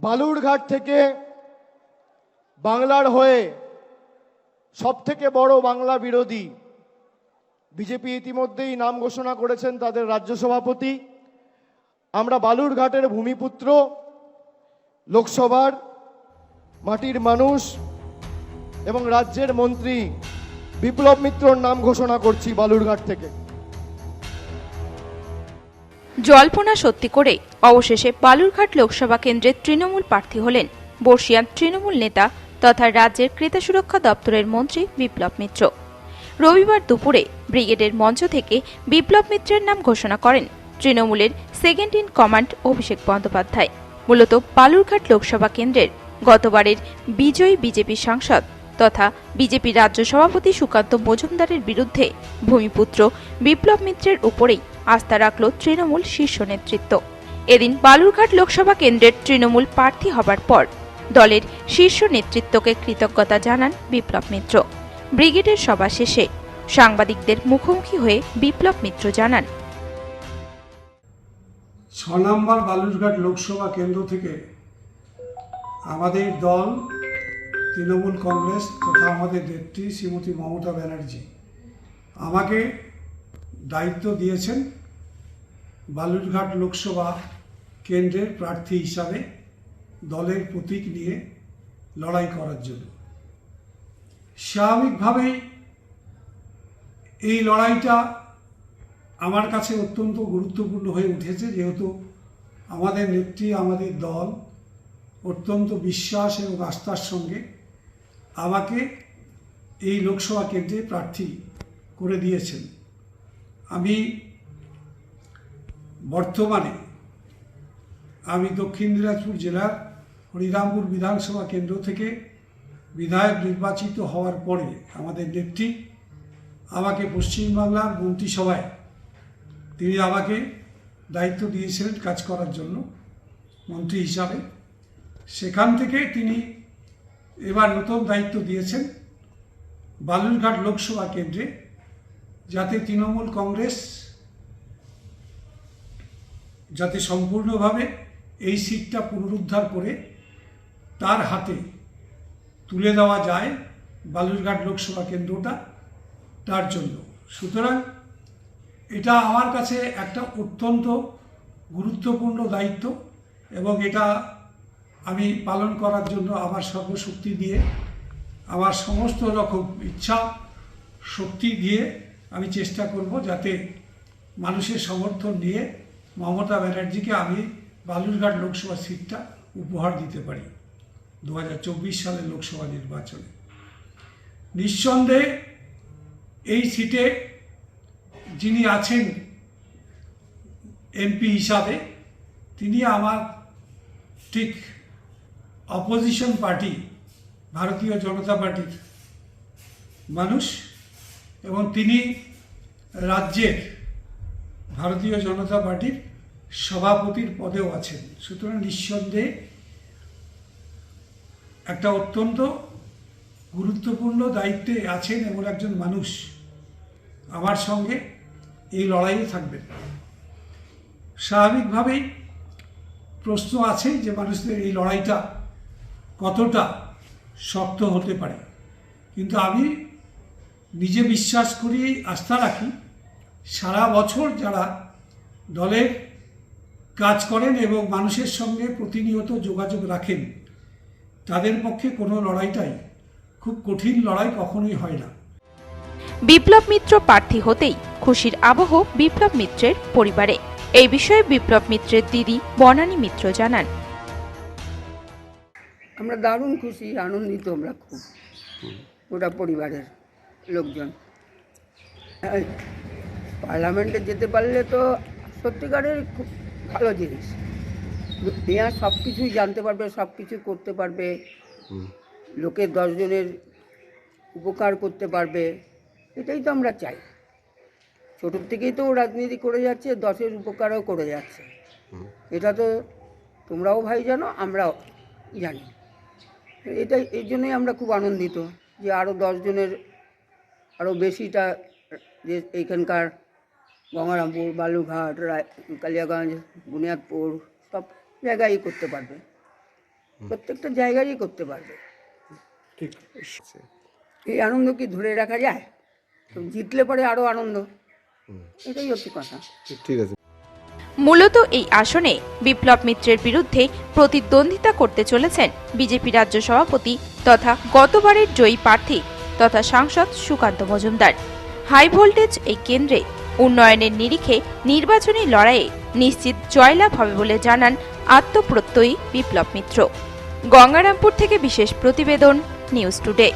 বালুরঘাট থেকে বাংলার হয়ে সব থেকে বড় বাংলা বিরোধী বিজেপি ইতিমধ্যেই নাম ঘোষণা করেছেন তাদের রাজ্য সভাপতি। আমরা বালুরঘাটের ভূমিপুত্র, লোকসভার মাটির মানুষ এবং রাজ্যের মন্ত্রী বিপ্লব মিত্রর নাম ঘোষণা করছি বালুরঘাট থেকে। জল্পনা সত্যি করে অবশেষে বালুরঘাট লোকসভা কেন্দ্রের তৃণমূল প্রার্থী হলেন বর্ষিয়ান তৃণমূল নেতা তথা রাজ্যের ক্রেতা সুরক্ষা দপ্তরের মন্ত্রী বিপ্লব মিত্র। রবিবার দুপুরে ব্রিগেডের মঞ্চ থেকে বিপ্লব মিত্রের নাম ঘোষণা করেন তৃণমূলের second in command Abhishek Bandyopadhyay. মূলত বালুরঘাট লোকসভা কেন্দ্রের গতবারের বিজয়ী বিজেপি সাংসদ তথা বিজেপি রাজ্য সভাপতি সুকান্ত মজুমদারের বিরুদ্ধে ভূমিপুত্র বিপ্লব মিত্রের উপরেই আস্থা রাখল তৃণমূল শীর্ষ নেতৃত্ব। এদিন বালুরঘাট লোকসভা কেন্দ্রের তৃণমূল প্রার্থী হবার পর দলের শীর্ষ নেতৃত্বকে কৃতজ্ঞতা জানান বিপ্লব মিত্র। ব্রিগেডের সভা শেষে সাংবাদিকদের মুখোমুখি হয়ে বিপ্লব মিত্র জানান, ছ নম্বর বালুরঘাট লোকসভা কেন্দ্র থেকে আমাদের দল তৃণমূল কংগ্রেস তথা আমাদের নেত্রী শ্রীমতী মমতা ব্যানার্জি। আমাকে দায়িত্ব দিয়েছেন বালুরঘাট লোকসভা কেন্দ্রের প্রার্থী হিসাবে দলের প্রতীক নিয়ে লড়াই করার জন্য। স্বাভাবিকভাবেই এই লড়াইটা আমার কাছে অত্যন্ত গুরুত্বপূর্ণ হয়ে উঠেছে, যেহেতু আমাদের নেত্রী, আমাদের দল অত্যন্ত বিশ্বাস এবং আস্থার সঙ্গে আমাকে এই লোকসভা কেন্দ্রে প্রার্থী করে দিয়েছেন। আমি বর্তমানে আমি দক্ষিণ দিনাজপুর জেলার হরিরামপুর বিধানসভা কেন্দ্র থেকে বিধায়ক নির্বাচিত হওয়ার পরে আমাদের নেত্রী আমাকে পশ্চিমবাংলার মন্ত্রিসভায় তিনি আমাকে দায়িত্ব দিয়েছিলেন কাজ করার জন্য মন্ত্রী হিসাবে। সেখান থেকে তিনি এবার নতুন দায়িত্ব দিয়েছেন বালুরঘাট লোকসভা কেন্দ্রে, যাতে তৃণমূল কংগ্রেস যাতে সম্পূর্ণভাবে এই সিটটা পুনরুদ্ধার করে তার হাতে তুলে দেওয়া যায় বালুরঘাট লোকসভা কেন্দ্রটা তার জন্য। সুতরাং এটা আমার কাছে একটা অত্যন্ত গুরুত্বপূর্ণ দায়িত্ব এবং এটা আমি পালন করার জন্য আমার সর্বশক্তি দিয়ে, আমার সমস্ত রকম ইচ্ছা, শক্তি দিয়ে আমি চেষ্টা করব যাতে মানুষের সমর্থন নিয়ে মমতা ব্যানার্জিকে আমি বালুরঘাট লোকসভা সিটটা উপহার দিতে পারি দু হাজার চব্বিশ সালের লোকসভা নির্বাচনে। নিঃসন্দেহে এই সিটে যিনি আছেন এমপি হিসাবে, তিনি আমার ঠিক অপোজিশন পার্টি, ভারতীয় জনতা পার্টির মানুষ এবং তিনি রাজ্যের ভারতীয় জনতা পার্টির সভাপতির পদেও আছেন। সুতরাং নিঃসন্দেহে একটা অত্যন্ত গুরুত্বপূর্ণ দায়িত্বে আছেন এমন একজন মানুষ আমার সঙ্গে এই লড়াইয়ে থাকবেন। স্বাভাবিকভাবেই প্রশ্ন আছে যে মানুষদের এই লড়াইটা কতটা শক্ত হতে পারে। কিন্তু আমি নিজে বিশ্বাস করি, আস্থা রাখি, সারা বছর যারা দলের কাজ করেন এবং মানুষের সঙ্গে প্রতিনিয়ত যোগাযোগ রাখেন, তাদের পক্ষে কোনো লড়াইটাই খুব কঠিন লড়াই কখনোই হয় না। বিপ্লব মিত্র প্রার্থী হতেই খুশির আবহ বিপ্লব মিত্রের পরিবারে। এই বিষয়ে বিপ্লব মিত্রের দিদি বনানী মিত্র জানান। আমরা দারুণ খুশি আনন্দিত আমরা খুব। গোটা পরিবারের লোকজন। পার্লামেন্টে যেতে পারলে তো সত্যিকারের খুব ভালো জিনিস। মেয়া সব কিছুই জানতে পারবে সব কিছু করতে পারবে। লোকের দশজনের উপকার করতে পারবে এটাই তো আমরা চাই। ছোটোর থেকেই তো রাজনীতি করে যাচ্ছে দশের উপকারও করে যাচ্ছে। এটা তো তোমরাও ভাই জানো আমরাও জানি। এটাই এই জন্যই আমরা খুব আনন্দিত যে আরও দশজনের আরও বেশিটা যে এইখানকার গঙ্গারামপুর বালুরঘাট রায় কালিয়াগঞ্জ বুনিয়াদপুর সব জায়গায় করতে পারবে। প্রত্যেকটা জায়গায়ই করতে পারবে। ঠিক। এই আনন্দ কি ধরে রাখা যায়? জিতলে পরে আরও আনন্দ। এটাই হচ্ছে কথা। ঠিক আছে। মূলত এই আসনে বিপ্লব মিত্রের বিরুদ্ধে প্রতিদ্বন্দ্বিতা করতে চলেছেন বিজেপি রাজ্য সভাপতি তথা গতবারের জয়ী প্রার্থী তথা সাংসদ সুকান্ত মজুমদার। হাই ভোল্টেজ এই কেন্দ্রে উন্নয়নের নিরিখে নির্বাচনী লড়াইয়ে নিশ্চিত জয়লাভ হবে বলে জানান আত্মপ্রত্যয়ী বিপ্লব মিত্র। গঙ্গারামপুর থেকে বিশেষ প্রতিবেদন, নিউজ টুডে।